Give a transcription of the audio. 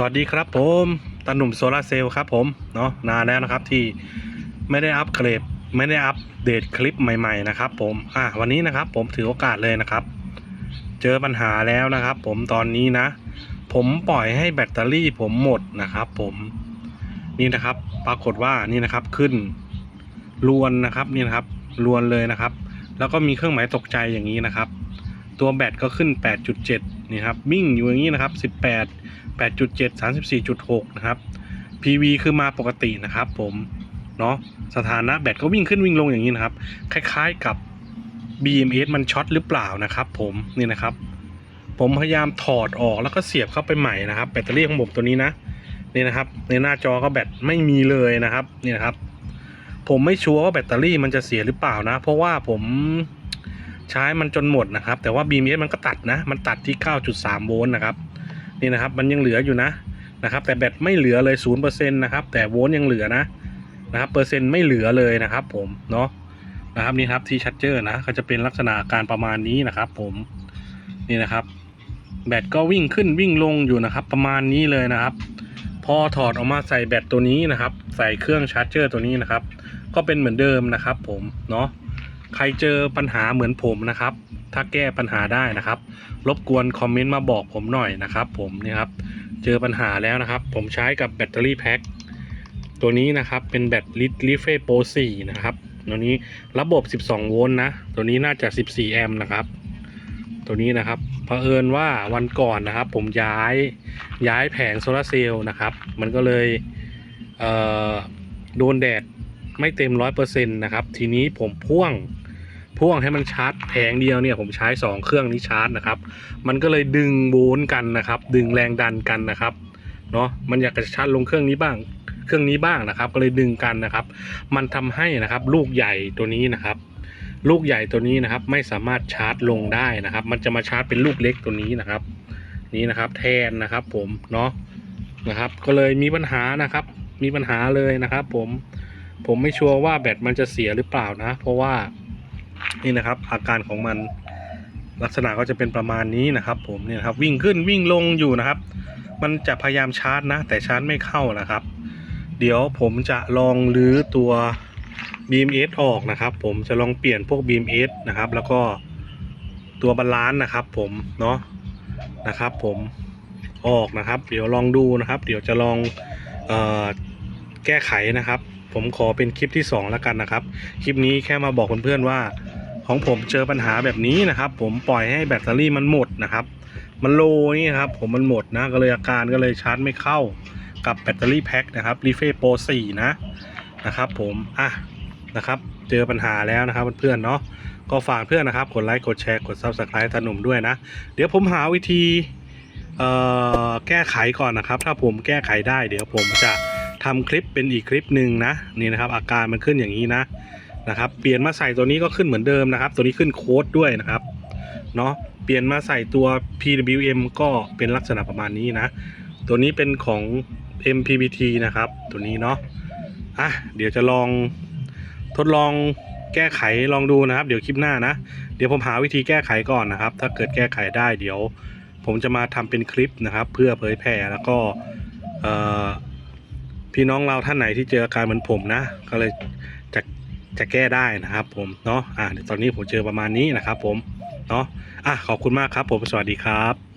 สวัสดีครับผมตาหนุ่มโซลาร์เซลล์ครับผมเนาะนานแล้วนะครับที่ไม่ได้อัปเกรดไม่ได้อัปเดตคลิปใหม่ ๆ นะครับ ผมอะวันนี้นะครับผมถือโอกาสเลยนะครับ เจอปัญหาแล้วนะครับ ผมตอนนี้นะ ผมปล่อยให้แบตเตอรี่ผมหมดนะครับ ผมนี่นะครับ ปรากฏว่านี่นะครับขึ้นรวนนะครับนี่นะครับรวนเลยนะครับ แล้วก็มีเครื่องหมายตกใจอย่างนี้นะครับ ตัวแบตก็ขึ้น 8.7 นี่ครับวิ่งอยู่อย่างนี้นะครับ 18 8.7 34.6 นะครับ PV คือมาปกตินะครับผมเนาะสถานะแบตก็วิ่งขึ้นวิ่งลงอย่างนี้นะครับ คล้ายๆกับ BMS มันช็อตหรือเปล่านะครับ ผมนี่นะครับ ผมพยายามถอดออกแล้วก็เสียบเข้าไปใหม่นะครับ แบตเตอรี่ของผมตัวนี้นะนี่นะครับ ในหน้าจอก็แบตไม่มีเลยนะครับนี่นะครับ ผมไม่ชัวร์ว่าแบตเตอรี่มันจะเสียหรือเปล่านะ เพราะว่าผม ใช้มันจนหมดนะครับ แต่ว่า BMS มันก็ตัดนะ มันตัดที่ 9.3 โวลต์นะครับ นี่นะครับ มันยังเหลืออยู่นะนะครับ แต่แบตไม่เหลือเลย 0%นะครับ แต่โวลต์ยังเหลือนะนะครับ เปอร์เซ็นต์ไม่เหลือเลยนะครับ ผมเนาะนะครับนี่ครับที่ชัดเจอร์นะก็จะเป็นลักษณะการประมาณนี้นะครับ ผมนี่นะครับ แบตก็วิ่งขึ้นวิ่งลงอยู่นะครับ ประมาณนี้เลยนะครับ พอถอดออกมาใส่แบตตัวนี้นะครับ ใส่เครื่องชาร์จเจอร์ตัวนี้นะครับ ก็เป็นเหมือนเดิมนะครับ ผมเนาะ ใครเจอปัญหาเหมือนผมนะครับ ถ้าแก้ปัญหาได้นะครับ รบกวนคอมเมนต์มาบอกผมหน่อยนะครับ ผมนี่ครับ เจอปัญหาแล้วนะครับ ผมใช้กับแบตเตอรี่แพ็คตัวนี้นะครับเป็นแบตลิลิเฟโป4นะครับ ตัวนี้ระบบ 12 โวลต์นะ ตัวนี้น่าจะ 14 แอมป์นะครับ ตัวนี้นะครับเผอิญว่าวันก่อนนะครับ ผมย้ายย้ายแผงโซลาร์เซลล์นะครับ มันก็เลยเโดนแดดไม่เต็มร้อยเปอร์เซ็นต์นะครับ ทีนี้ผมพ่วง พ่วงให้มันชาร์จแผงเดียวเนี่ยผมใช้ 2 เครื่องนี้ชาร์จนะครับ มันก็เลยดึงโวลต์กันนะครับ ดึงแรงดันกันนะครับเนาะมันอยากจะชาร์จลงเครื่องนี้บ้าง เครื่องนี้บ้างนะครับ ก็เลยดึงกันนะครับ มันทำให้นะครับ ลูกใหญ่ตัวนี้นะครับ ลูกใหญ่ตัวนี้นะครับ ไม่สามารถชาร์จลงได้นะครับ มันจะมาชาร์จเป็นลูกเล็กตัวนี้นะครับ นี่นะครับแทนนะครับ ผมเนาะนะครับ ก็เลยมีปัญหานะครับ มีปัญหาเลยนะครับ ผมผมไม่ชัวร์ว่าแบตมันจะเสียหรือเปล่านะ เพราะว่า นี่นะครับ อาการของมันลักษณะก็จะเป็นประมาณนี้นะครับผมเนี่ยนะครับวิ่งขึ้นวิ่งลงอยู่นะครับ มันจะพยายามชาร์จนะ แต่ชาร์จไม่เข้านะครับ เดี๋ยวผมจะลองรื้อตัว BMS ออกนะครับ ผมจะลองเปลี่ยนพวก BMS นะครับ แล้วก็ตัวบาลานซ์นะครับ ผมเนาะนะครับ ผมออกนะครับ เดี๋ยวลองดูนะครับ เดี๋ยวจะลองออแก้ไขนะครับ ผมขอเป็นคลิปที่ 2 แล้วกันนะครับ คลิปนี้แค่มาบอกเพื่อนๆว่า ของผมเจอปัญหาแบบนี้นะครับ ผมปล่อยให้แบตเตอรี่มันหมดนะครับ มันโลนี่ครับ ผมมันหมดนะ ก็เลยอาการก็เลยชาร์จไม่เข้ากับแบตเตอรี่แพ็คนะครับรีเฟโป4นะนะครับผมอะนะครับเจอปัญหาแล้วนะครับเพื่อนๆเนาะก็ฝากเพื่อนนะครับกดไลค์กดแชร์กด Subscribe ตาหนุ่มด้วยนะ เดี๋ยวผมหาวิธีแก้ไขก่อนนะครับ ถ้าผมแก้ไขได้ เดี๋ยวผมจะ ทำคลิปเป็นอีกคลิปหนึ่งนะนี่นะครับ อาการมันขึ้นอย่างนี้นะนะครับเปลี่ยนมาใส่ตัวนี้ก็ขึ้นเหมือนเดิมนะครับ ตัวนี้ขึ้นโค้ดด้วยนะครับเนาะเปลี่ยนมาใส่ตัว PWM ก็เป็นลักษณะประมาณนี้นะ ตัวนี้เป็นของ MPPT นะครับ ตัวนี้เนาะอะเดี๋ยวจะลองทดลองแก้ไขลองดูนะครับ เดี๋ยวคลิปหน้านะ เดี๋ยวผมหาวิธีแก้ไขก่อนนะครับ ถ้าเกิดแก้ไขได้เดี๋ยว ผมจะมาทำเป็นคลิปนะครับ เพื่อเผยแพร่แล้วก็เอ่อ พี่น้องเราท่านไหนที่เจออาการเหมือนผมนะ ก็เลยจะจะแก้ได้นะครับ ผมเนาะอะเดี๋ยวตอนนี้ผมเจอประมาณนี้นะครับ ผมเนาะอะขอบคุณมากครับ ผมสวัสดีครับ